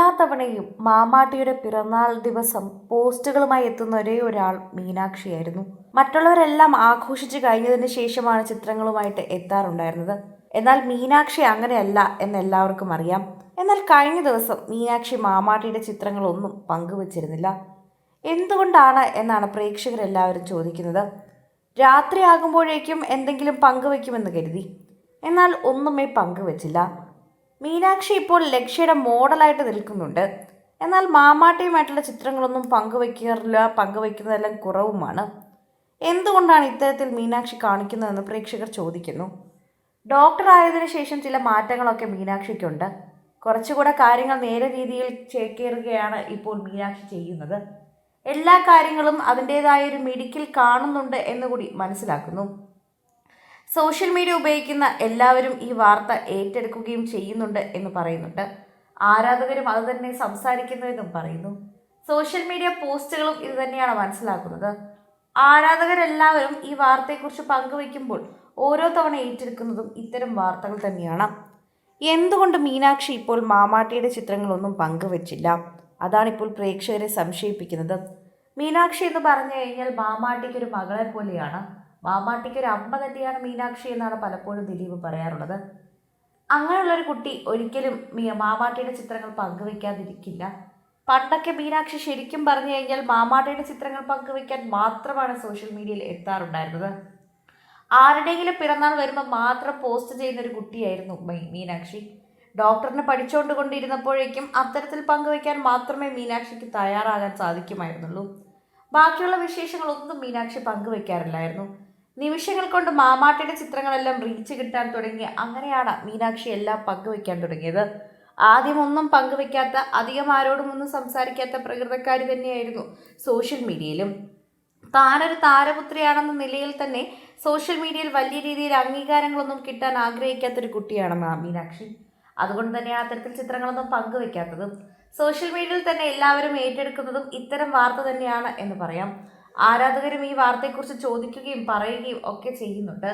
എല്ലാ തവണയും മാമാട്ടിയുടെ പിറന്നാൾ ദിവസം പോസ്റ്റുകളുമായി എത്തുന്ന ഒരേ ഒരാൾ മീനാക്ഷിയായിരുന്നു. മറ്റുള്ളവരെല്ലാം ആഘോഷിച്ചു കഴിഞ്ഞതിന് ശേഷമാണ് ചിത്രങ്ങളുമായിട്ട് എത്താറുണ്ടായിരുന്നത്. എന്നാൽ മീനാക്ഷി അങ്ങനെയല്ല എന്ന് എല്ലാവർക്കും അറിയാം. എന്നാൽ കഴിഞ്ഞ ദിവസം മീനാക്ഷി മാമാട്ടിയുടെ ചിത്രങ്ങളൊന്നും പങ്കുവച്ചിരുന്നില്ല. എന്തുകൊണ്ടാണ് എന്നാണ് പ്രേക്ഷകരെല്ലാവരും ചോദിക്കുന്നത്. രാത്രിയാകുമ്പോഴേക്കും എന്തെങ്കിലും പങ്കുവെക്കുമെന്ന് കരുതി. എന്നാൽ ഒന്നുമേ പങ്കുവച്ചില്ല. മീനാക്ഷി ഇപ്പോൾ ലക്ഷ്യയുടെ മോഡലായിട്ട് നിൽക്കുന്നുണ്ട്. എന്നാൽ മാമാട്ടിയുമായിട്ടുള്ള ചിത്രങ്ങളൊന്നും പങ്കുവയ്ക്കാറില്ല പങ്കുവയ്ക്കുന്നതെല്ലാം കുറവുമാണ്. എന്തുകൊണ്ടാണ് ഇത്തരത്തിൽ മീനാക്ഷി കാണിക്കുന്നതെന്ന് പ്രേക്ഷകർ ചോദിക്കുന്നു. ഡോക്ടർ ആയതിനു ശേഷം ചില മാറ്റങ്ങളൊക്കെ മീനാക്ഷിക്കുണ്ട്. കുറച്ചുകൂടെ കാര്യങ്ങൾ നേരെ രീതിയിൽ ചേക്കേറുകയാണ് ഇപ്പോൾ മീനാക്ഷി ചെയ്യുന്നത്. എല്ലാ കാര്യങ്ങളും അതിന്റേതായ ഒരു മെഡിക്കൽ കാണുന്നുണ്ട് എന്നുകൂടി മനസ്സിലാക്കുന്നു. സോഷ്യൽ മീഡിയ ഉപയോഗിക്കുന്ന എല്ലാവരും ഈ വാർത്ത ഏറ്റെടുക്കുകയും ചെയ്യുന്നുണ്ട് എന്ന് പറയുന്നുണ്ട്. ആരാധകരും അത് തന്നെ സംസാരിക്കുന്നുവെന്നും പറയുന്നു. സോഷ്യൽ മീഡിയ പോസ്റ്റുകളും ഇത് തന്നെയാണ് മനസ്സിലാക്കുന്നത്. ആരാധകരെല്ലാവരും ഈ വാർത്തയെക്കുറിച്ച് പങ്കുവയ്ക്കുമ്പോൾ ഓരോ തവണ ഏറ്റെടുക്കുന്നതും ഇത്തരം വാർത്തകൾ തന്നെയാണ്. എന്തുകൊണ്ട് മീനാക്ഷി ഇപ്പോൾ മാമാട്ടിയുടെ ചിത്രങ്ങളൊന്നും പങ്കുവച്ചില്ല? അതാണിപ്പോൾ പ്രേക്ഷകരെ സംശയിപ്പിക്കുന്നത്. മീനാക്ഷി എന്ന് പറഞ്ഞു കഴിഞ്ഞാൽ മാമാട്ടിക്കൊരു മകളെ പോലെയാണ് മാമാട്ടിക്ക് ഒരു അമ്മ തന്നെയാണ് മീനാക്ഷി എന്നാണ് പലപ്പോഴും ദിലീപ് പറയാറുള്ളത്. അങ്ങനെയുള്ളൊരു കുട്ടി ഒരിക്കലും മീ- മാമാട്ടിയുടെ ചിത്രങ്ങൾ പങ്കുവെക്കാതിരിക്കില്ല. പണ്ടൊക്കെ മീനാക്ഷി ശരിക്കും പറഞ്ഞു കഴിഞ്ഞാൽ മാമാട്ടിയുടെ ചിത്രങ്ങൾ പങ്കുവെക്കാൻ മാത്രമാണ് സോഷ്യൽ മീഡിയയിൽ എത്താറുണ്ടായിരുന്നത്. ആരുടെയെങ്കിലും പിറന്നാൾ വരുമ്പോൾ മാത്രം പോസ്റ്റ് ചെയ്യുന്ന ഒരു കുട്ടിയായിരുന്നു മീനാക്ഷി. ഡോക്ടറിന് പഠിച്ചുകൊണ്ട് കൊണ്ടിരുന്നപ്പോഴേക്കും അത്തരത്തിൽ പങ്കുവെക്കാൻ മാത്രമേ മീനാക്ഷിക്ക് തയ്യാറാകാൻ സാധിക്കുമായിരുന്നുള്ളൂ. ബാക്കിയുള്ള വിശേഷങ്ങളൊന്നും മീനാക്ഷി പങ്കുവെക്കാറില്ലായിരുന്നു. നിമിഷങ്ങൾ കൊണ്ട് മാമാട്ടിയുടെ ചിത്രങ്ങളെല്ലാം റീച്ച് കിട്ടാൻ തുടങ്ങി. അങ്ങനെയാണ് മീനാക്ഷി എല്ലാം പങ്കുവെക്കാൻ തുടങ്ങിയത്. ആദ്യം ഒന്നും പങ്കുവെക്കാത്ത അധികം ആരോടും ഒന്നും സംസാരിക്കാത്ത പ്രകൃതക്കാരി തന്നെയായിരുന്നു സോഷ്യൽ മീഡിയയിലും താനൊരു താരപുത്രിയാണെന്ന നിലയിൽ തന്നെ സോഷ്യൽ മീഡിയയിൽ വലിയ രീതിയിൽ അംഗീകാരങ്ങളൊന്നും കിട്ടാൻ ആഗ്രഹിക്കാത്തൊരു കുട്ടിയാണ് മീനാക്ഷി. അതുകൊണ്ട് തന്നെയാണ് അത്തരത്തിൽ ചിത്രങ്ങളൊന്നും പങ്കുവെക്കാത്തത് സോഷ്യൽ മീഡിയയിൽ തന്നെ എല്ലാവരും ഏറ്റെടുക്കുന്നതും ഇത്തരം വാർത്ത തന്നെയാണ് എന്ന് പറയാം. ആരാധകരും ഈ വാർത്തയെക്കുറിച്ച് ചോദിക്കുകയും പറയുകയും ഒക്കെ ചെയ്യുന്നുണ്ട്.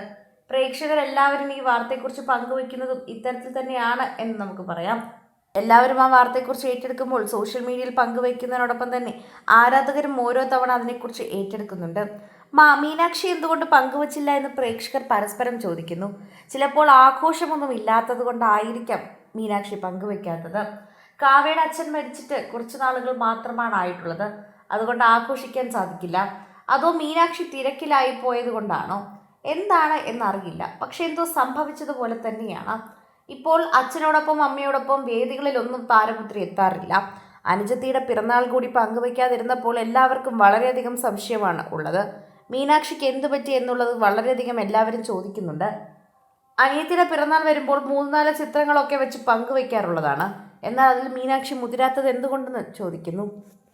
പ്രേക്ഷകരെല്ലാവരും ഈ വാർത്തയെക്കുറിച്ച് പങ്കുവയ്ക്കുന്നതും ഇത്തരത്തിൽ തന്നെയാണ് എന്ന് നമുക്ക് പറയാം. എല്ലാവരും ആ വാർത്തയെക്കുറിച്ച് ഏറ്റെടുക്കുമ്പോൾ സോഷ്യൽ മീഡിയയിൽ പങ്കുവയ്ക്കുന്നതിനോടൊപ്പം തന്നെ ആരാധകരും ഓരോ തവണ അതിനെക്കുറിച്ച് ഏറ്റെടുക്കുന്നുണ്ട്. മാ മീനാക്ഷി എന്തുകൊണ്ട് പങ്കുവച്ചില്ല എന്ന് പ്രേക്ഷകർ പരസ്പരം ചോദിക്കുന്നു. ചിലപ്പോൾ ആഘോഷമൊന്നും ഇല്ലാത്തത് കൊണ്ടായിരിക്കാം മീനാക്ഷി പങ്കുവയ്ക്കാത്തത്. കാവയുടെ അച്ഛൻ മരിച്ചിട്ട് കുറച്ച് നാളുകൾ മാത്രമാണ് ആയിട്ടുള്ളത്. അതുകൊണ്ട് ആഘോഷിക്കാൻ സാധിക്കില്ല. അതോ മീനാക്ഷി തിരക്കിലായി പോയത് കൊണ്ടാണോ? എന്താണ് എന്നറിയില്ല. പക്ഷെ എന്തോ സംഭവിച്ചതുപോലെ തന്നെയാണ്. ഇപ്പോൾ അച്ഛനോടൊപ്പം അമ്മയോടൊപ്പം വേദികളിലൊന്നും താരപുത്രി എത്താറില്ല. അനുജത്തിയുടെ പിറന്നാൾ കൂടി പങ്കുവയ്ക്കാതിരുന്നപ്പോൾ എല്ലാവർക്കും വളരെയധികം സംശയമാണ് ഉള്ളത്. മീനാക്ഷിക്ക് എന്തു പറ്റി എന്നുള്ളത് വളരെയധികം എല്ലാവരും ചോദിക്കുന്നുണ്ട്. അനിയത്തിയുടെ പിറന്നാൾ വരുമ്പോൾ മൂന്ന് നാല് ചിത്രങ്ങളൊക്കെ വെച്ച് പങ്കുവയ്ക്കാറുള്ളതാണ്. എന്നാൽ അതിൽ മീനാക്ഷി മുതിരാത്തത് എന്തുകൊണ്ടെന്ന് ചോദിക്കുന്നു.